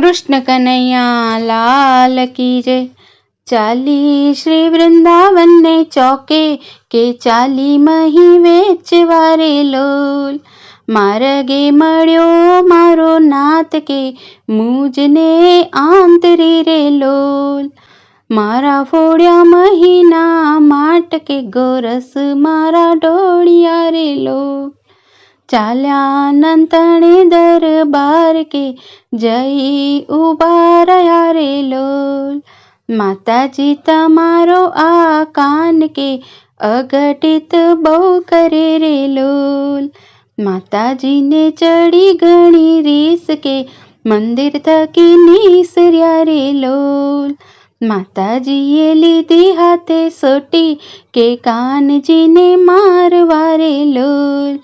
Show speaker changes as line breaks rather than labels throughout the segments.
કૃષ્ણ કનૈયા, લાલ કી જય. ચાલી શ્રી વૃંદાવનને ચોકે કે ચાલી મહી વેચવારે લોલ. મારગે મળ્યો મારો નાથ કે મુજને આંતરી રે લોલ. મારા ફોડ્યા મહીના માટકે ગોરસ મારા ઢોળિયા રે લોલ. ચાલ્યા નંતણે દરબાર કે જઈ ઊભા રહ્યા રે લોલ. માતાજી તમારો આ કાન કે અઘટિત બહુ કરે રે લોલ. માતાજીને ચડી ઘણી રીસ કે મંદિર થકી નીસર્યા રે લોલ. માતાજીએ લીધી હાથે સોટી કે કાનજીને મારવા રે લોલ.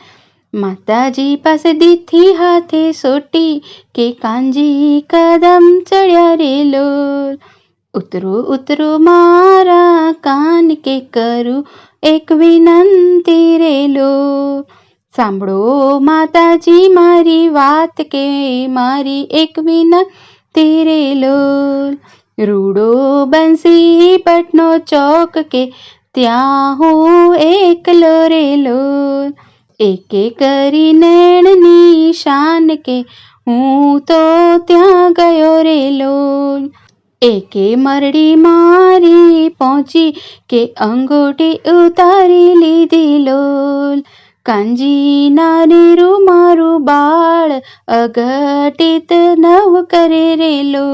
માતાજી પાસે દીથી હાથે સોટી કે કાંજી કદમ ચડ્યા રે લોલ. ઉતરો ઉતરો મારા કાન કે કરું એક વિનંતી રે લો સાંભળો માતાજી મારી વાત કે મારી એક વિનંતી રે લો રૂડો બંસી પટનો ચોક કે ત્યાં હું એકલો રેલો એકે કરી નેણની શાન કે હું તો ત્યાં ગયો રેલો એકે મરડી મારી પહોંચી કે અંગૂઠી ઉતારી લીધી લોલ. કાંજી નારી મારું બાળ અઘટિત નવ કરે રેલો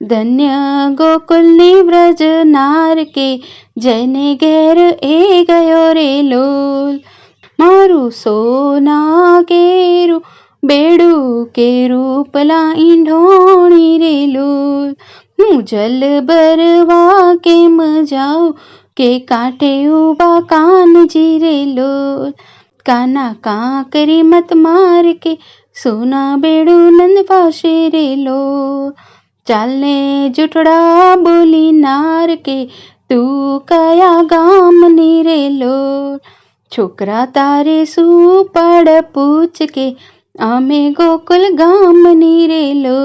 ધન્ય ગોકુલની વ્રજ નાર કે જેને ઘેર એ ગયો રે લોલ. મારું સોના કેરું બેડું કેરું પલા ઈંઢોણી રેલું હું જલ ભરવા કેમ જાઉં કે કાંઠે ઊભા કાન જીરેલો કાના કાંકરી મત માર કે સોના બેડું નંદ પાસે રેલો ચાલને જૂઠડા બોલી નાર કે તું કયા ગામની રે લોલ છોકરા તારે શું પડ પૂછ કે અમે ગોકુલ ગામની રેલો.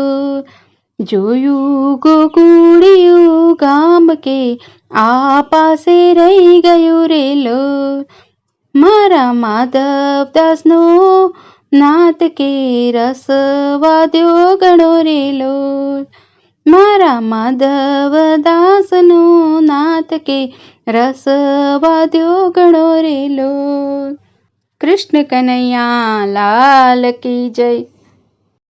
જોયું ગોકુળિયું ગામ કે આ પાસે રહી ગયું રેલો. મારા માધવ નાથ કે રસ વાદ્યો ગણો રે લોલ મારા માધવ દાસનો નાથ કે રસ વાદ્યો ગણો રેલો. કૃષ્ણ કનૈયા લાલ કી જય.